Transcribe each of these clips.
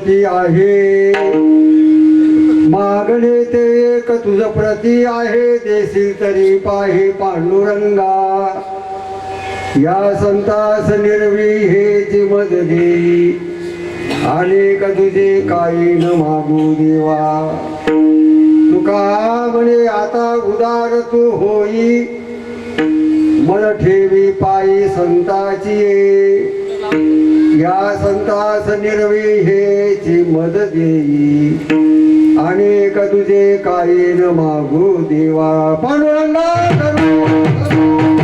प्रती आहे. मागणे ते एक तुझ प्रती आहे. देशील तरी पाहे पांडुरंगा. या संतास निर्वी हे जिमद देई अनेक तुझे काही न मागू देवा. तुका म्हणे आता उदार तू होई. मन ठेवी पायी संताची या संतास निर्वी हेची मद देई. अनेक तुझे काही न मागू देवा. पण करू.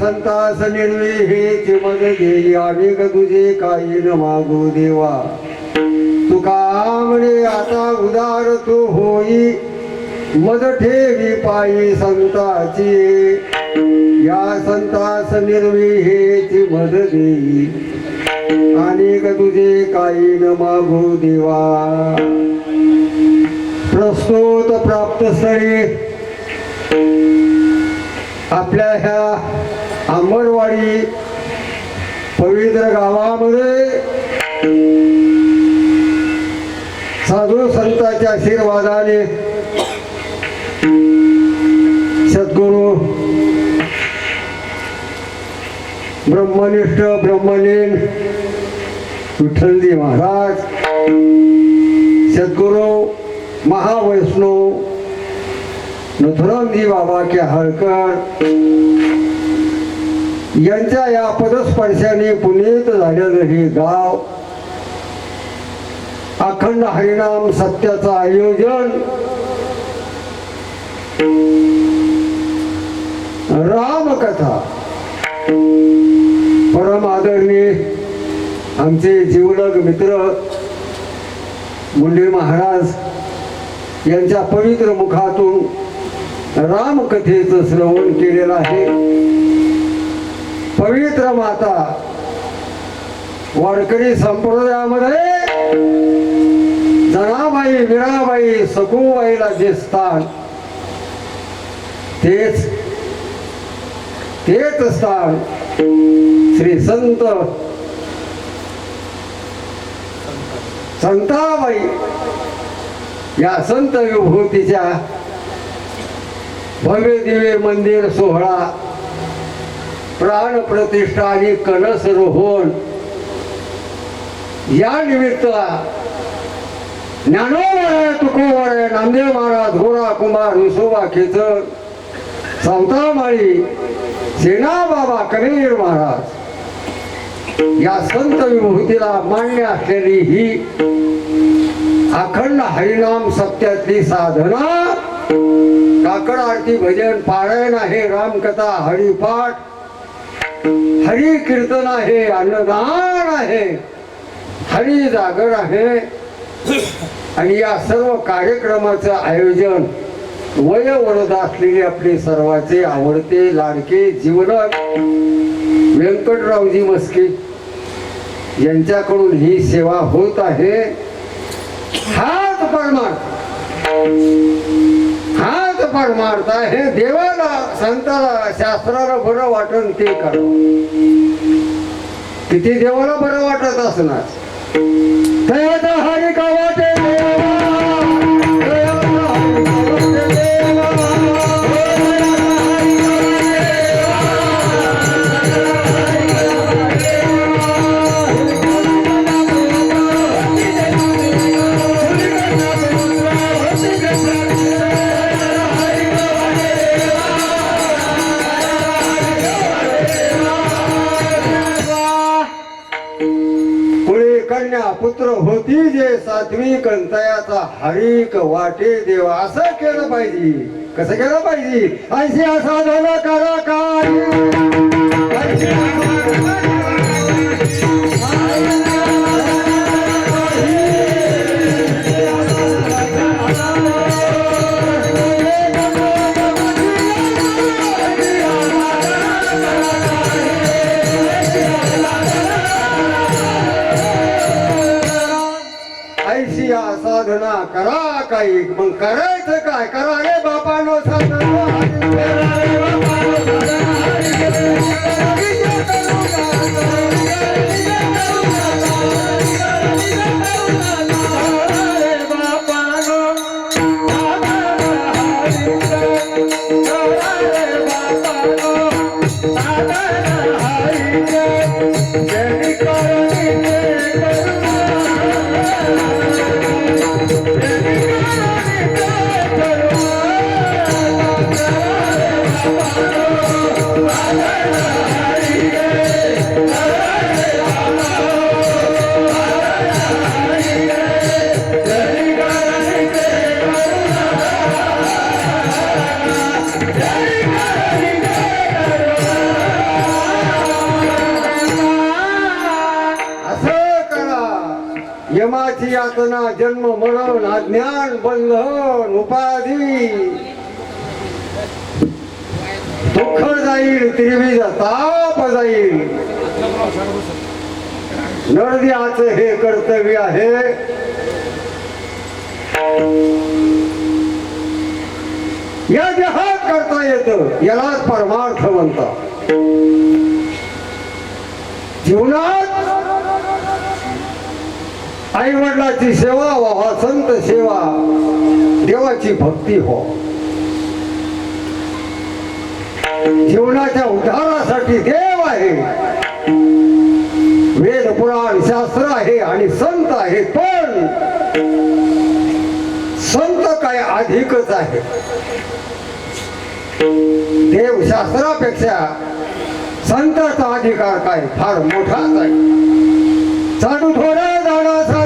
संतास निर्वे हे मद गेली अनेक तुझे काही न मागू देवा. तुका म्हणे आता उदार तू होई मद ठेवी पायी संताची. या संतास निर्वी हेची मद देई अनेक तुझे काही न मागू देवा. प्रस्तुत प्राप्त स्थळी आपल्या ह्या आंबरवाडी पवित्र गावामध्ये साधू संतांच्या आशीर्वादाने सद्गुरू ब्रह्मनिष्ठ ब्रह्मलीन विठ्ठलजी महाराज सद्गुरू महावैष्णव नथुरामजी बाबा के हळकर यांच्या या पदस्पर्शाने पुनीत झालेलं हे गाव अखंड हरिनाम सत्याचं आयोजन रामकथा परम आदरणीय आमचे जीवलग मित्र मुंडे महाराज यांच्या पवित्र मुखातून रामकथेचं श्रवण केलेलं आहे. पवित्र माता वारकरी संप्रदायामध्ये जनाबाई विराबाई सखूबाईला जे स्थान तेच तेच स्थान श्री संत संताबाई या संत विभूतीच्या भव्य दिव्य मंदिर सोहळा प्राण प्रतिष्ठा आणि कलश रोहण या निमित्त ज्ञानोवर तुकोवर नामदेव महाराज घोडा कुमार विसोबा खेचर सावतामाळी सेनाबाबा कबीर महाराज. या संत विभूतीला मान्य असलेली ही अखंड हरिनाम सत्यातली साधना. काकड आरती भजन पारायण आहे रामकथा हरिपाठ. हरी कीर्तन आहे अन्नदान आहे हरी जागर आहे. आणि या सर्व कार्यक्रमाचं आयोजन वयोवृद्ध असलेले आपले सर्वाचे आवडते लाडके जीवनक व्यंकटरावजी मस्के यांच्याकडून ही सेवा होत आहे. हाच परमार्थ. हात परमार्थ हे देवाला संताला शास्त्राला बरं वाटन ते करा. किती देवाला बरं वाटत असणार. तयात का वाटे सात्विक हरिक वाटे देवा असं केलं पाहिजे. कसं केलं पाहिजे? ऐशी असा झाला करा काय करा काही. मग करायचं काय? करा रे बापानो साधन यमाची यातना जन्म मरण अज्ञान बंधन उपाधी. दुःख जाईल त्रिविध ताप जाईल. नरद्याच हे कर्तव्य आहे. या देहात करता येतं यालाच परमार्थ म्हणतात. जीवनात आई वडिलाची सेवा व्हावा संत सेवा देवाची भक्ती हो जीवनाच्या उद्धारासाठी देव आहे. वेद पुराण शास्त्र आहे आणि संत आहे पण संत काय अधिकच आहे. देव शास्त्रापेक्षा संताचा अधिकार काय फार मोठाच आहे. साधू थोडा जाण्याचा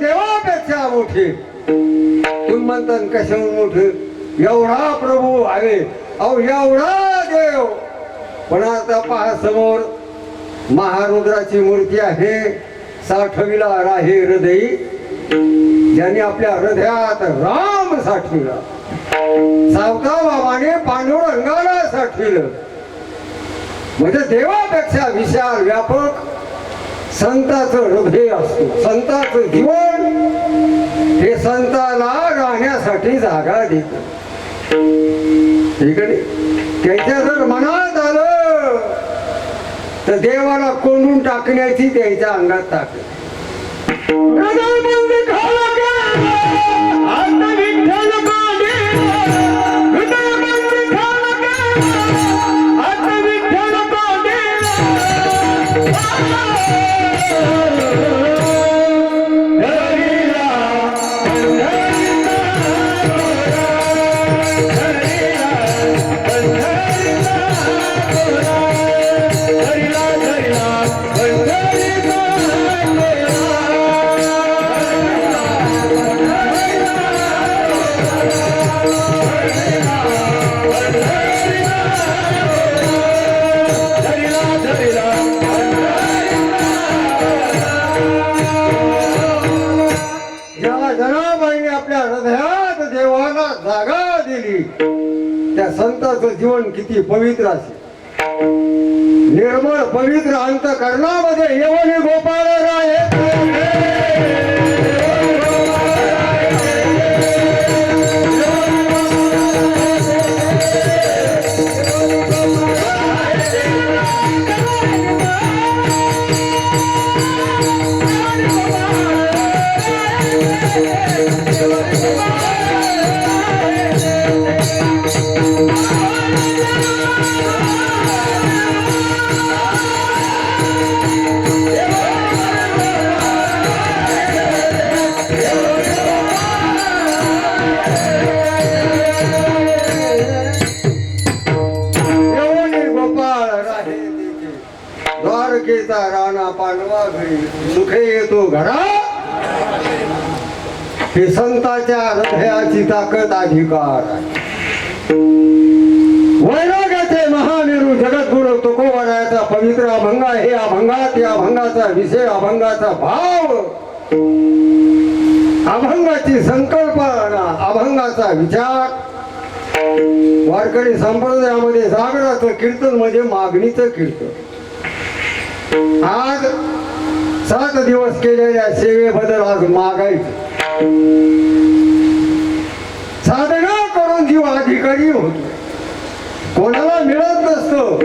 देवापेक्षा मोठे. तुम्ही म्हणतात कशाहून मोठे? एवढा प्रभू आहे. अहो एवढा देव. पण आता पहा समोर महारुद्राची मूर्ती आहे. साठविला राहे हृदयी. ज्यांनी आपल्या हृदयात राम साठविला. सावता बाबाने पांडुरंगाला साठविलं. म्हणजे देवापेक्षा विशाल व्यापक संताचं हृदय असतो. संताचं जीवन हे संताला राहण्यासाठी जागा देत इकडे. त्याच्या जर मनात आलं तर देवाला कोंडून टाकण्याची त्याच्या अंगात टाकली जागा त्या संताचं जीवन किती पवित्र असे निर्मळ पवित्र अंत करणामध्ये येऊन गोपाळ राय संताच्या ताकद अधिकार वैराग्याचे महामेरू जगद्गुरु तुकोबरायाचा पवित्र अभंग हे अभंगात या अभंगाचा विषय अभंगाचा भाव. अभंगाची संकल्पना अभंगाचा विचार. वारकरी संप्रदायामध्ये जागराचं कीर्तन म्हणजे मागणीचं कीर्तन. आज सात दिवस केलेल्या सेवेबद्दल आज मागायचं साधना करून जीव अधिकारी होतो. कोणाला मिळत नसतो.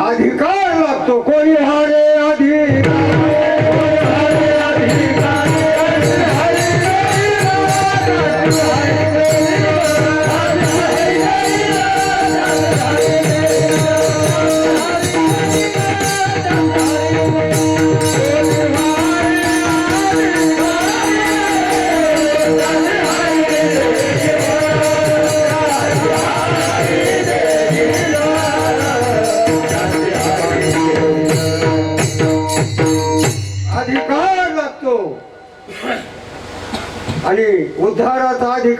अधिकार लागतो. कोणी हारे अधिकार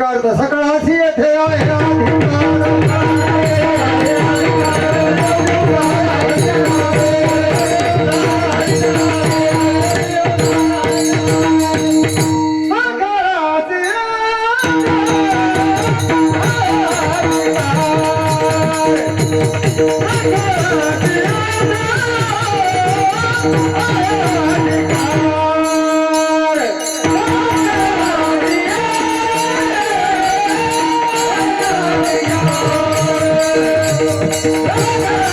उद्धाराचा अधिकार तर सर्वांना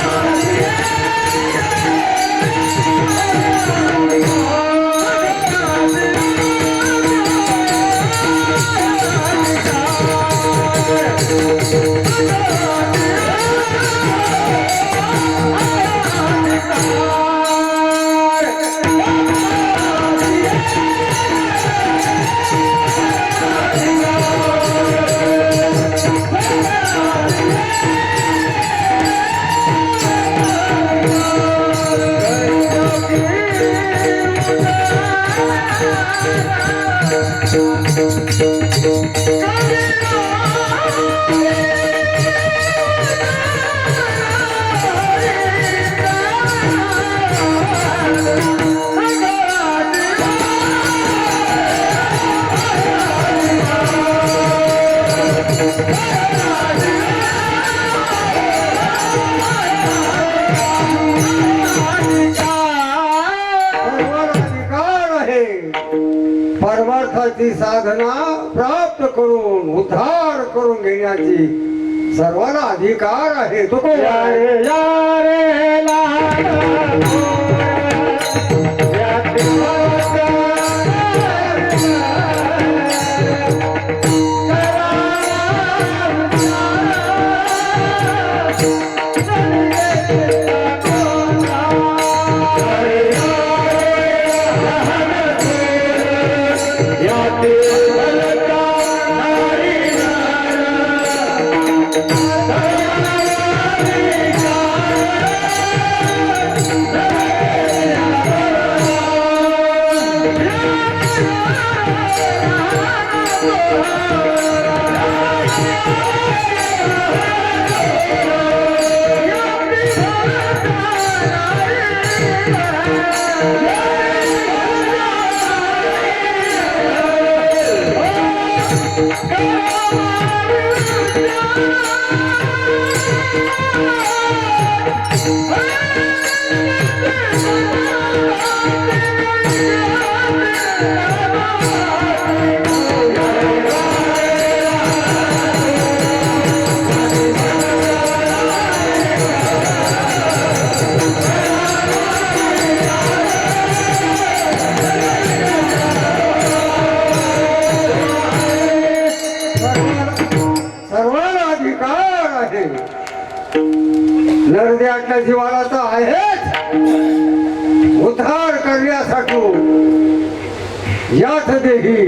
परमार्थाची साधना प्राप्त करून उद्धार करून घेण्याची सर्वांना अधिकार आहे. तो कोण आहे? याच देही.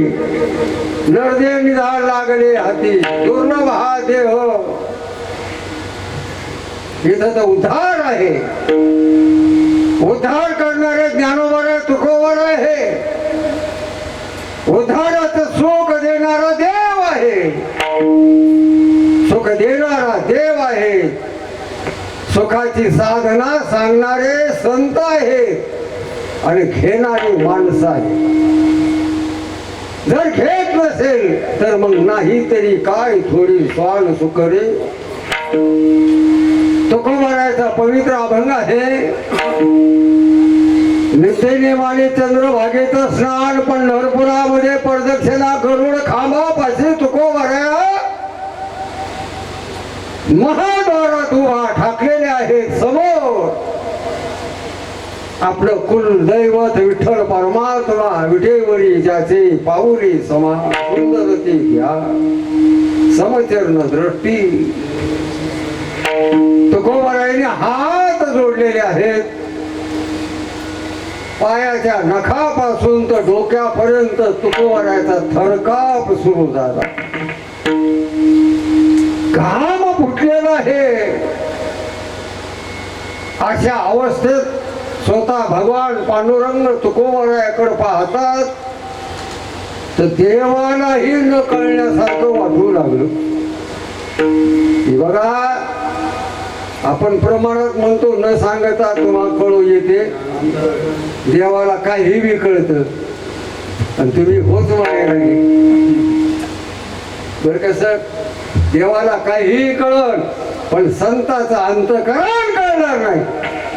नरदे निधार लागले हाती. दुर्लभ हा देह इथं तर उद्धार आहे. उद्धार करणारे ज्ञानोबर आहे तुकोबर आहे. उद्धाराचं सुख देणारा देव आहे. सुख देणारा देव आहे. सुखाची साधना सांगणारे संत आहेत. आणि घेणारी माणसं आहेत. जर घेत नसेल तर मग नाही तरी काय थोडी स्वान सुकरे तुकोबारायचा पवित्र अभंग आहे. नित्यनेमाने चंद्रभागेच स्नान पंढरपुरामध्ये प्रदक्षिणा करून खांबापाशी तुकोबारा महाद्वारात उभा ठाकलेले आहेत समोर आपलं कुल दैवत विठ्ठल परमात्मा विठेवरी ज्याचे पाऊली समा सुंदरती घ्या. समचरण दृष्टी. तुकोबराईने हात जोडलेले आहेत. पायाच्या नखापासून तर डोक्यापर्यंत तुकोबरायचा थरकाप सुरू झाला. घाम फुटलेला आहे. अशा अवस्थेत स्वतः भगवान पांडुरंग तुकोबरायाकडे पाहतात. तर देवालाही न कळण्यासारखं वाटू लागलं. बघा आपण प्रमाणात म्हणतो न सांगता तुम्हाला कळू येते. देवाला काही बी कळतं. आणि तुम्ही होच नाही बर कसं देवाला काहीही कळण पण संताचा अंतकरण कळणार नाही.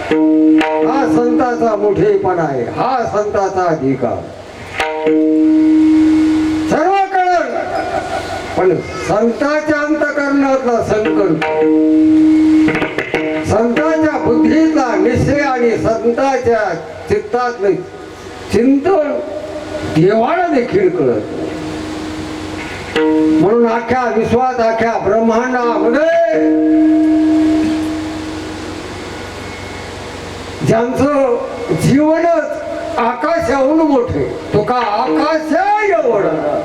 हा संताचा मोठेपणा आहे. हा संताचा अधिकार. सर्व कळण पण संताच्या अंतकरणातला संकल्प संतांच्या बुद्धीतला निश्चय आणि संतांच्या चित्तातलं चिंतन देवाला देखील कळत म्हणून आख्या विश्वात आख्या ब्रह्मांडामध्ये ज्यांचं जीवनच आकाशाहून मोठे तो का आकाशा एवढं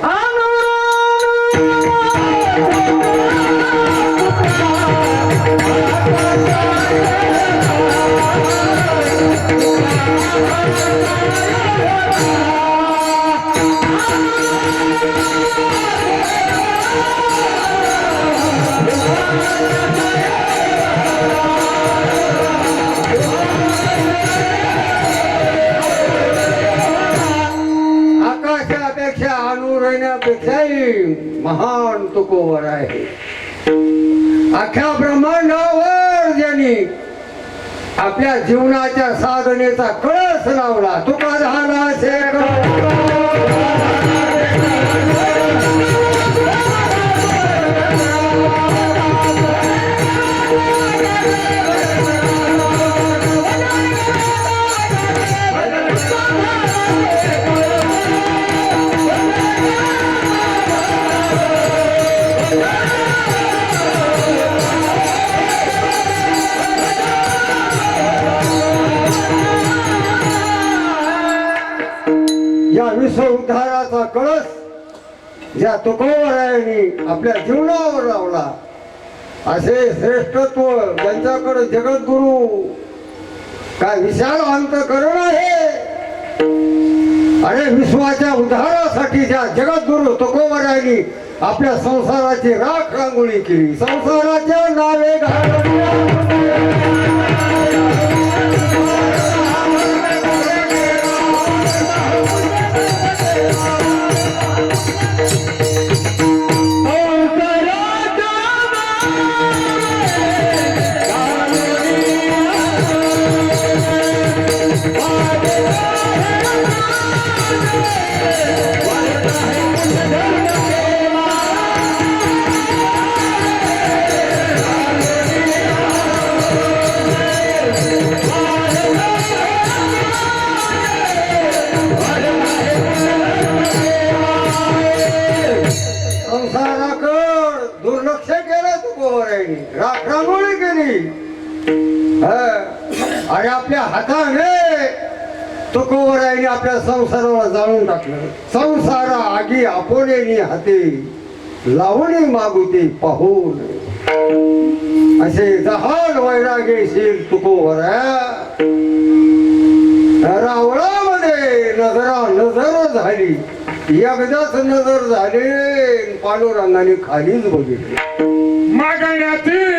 महान तुकोवर आहे. अख्ख्या ब्रह्मांडावर ज्यांनी आपल्या जीवनाच्या साधनेचा कळस लावला तुका झाला शेक विश्व उद्धाराचा कळस ज्या तुकोबरायांनी आपल्या जीवनावर लावला. असे श्रेष्ठत्व ज्यांच्याकडे जगद्गुरु काय विशाल अंतकरण आहे? अरे विश्वाच्या उद्धारासाठी ज्या जगद्गुरु तुकोबरायांनी आपल्या संसाराची राख रांगोळी केली. संसाराच्या नावे घालून संसाराला जाळून टाकलं. संसार आगी आपोलेनी हाते. लावणी मागुती पाहून. असे जहाल वैरागेशील तुकोवर रावळामध्ये नजरा नजर झाली. एकदाच नजर झाली. पांडुरंगाने खालीच बघितली. मागण्याची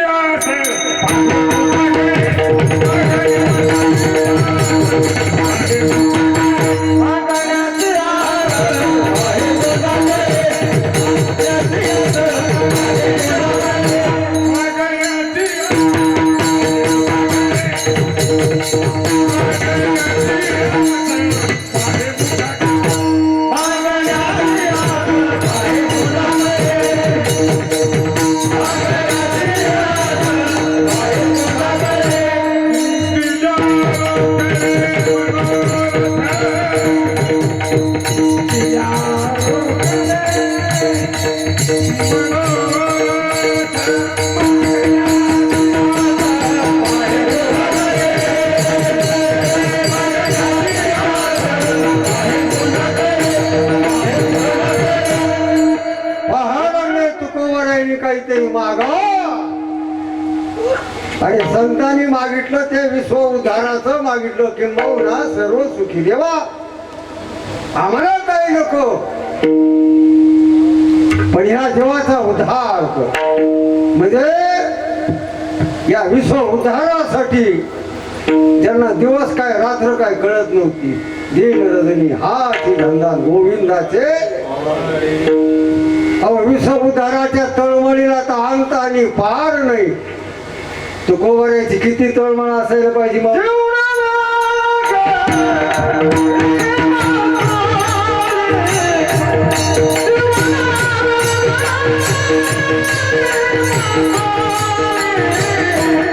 या जीवाचा उद्धार कर. म्हणजे या विश्व उद्धारासाठी ज्यांना दिवस काय रात्र काय कळत नव्हती दिन रजनी हाती धंदा गोविंदाचे. अहो उद्धाराच्या तळमळीला तर अंत आणि पार नाही. तुकोबऱ्याची किती तळमळ असायला पाहिजे मग Thank you.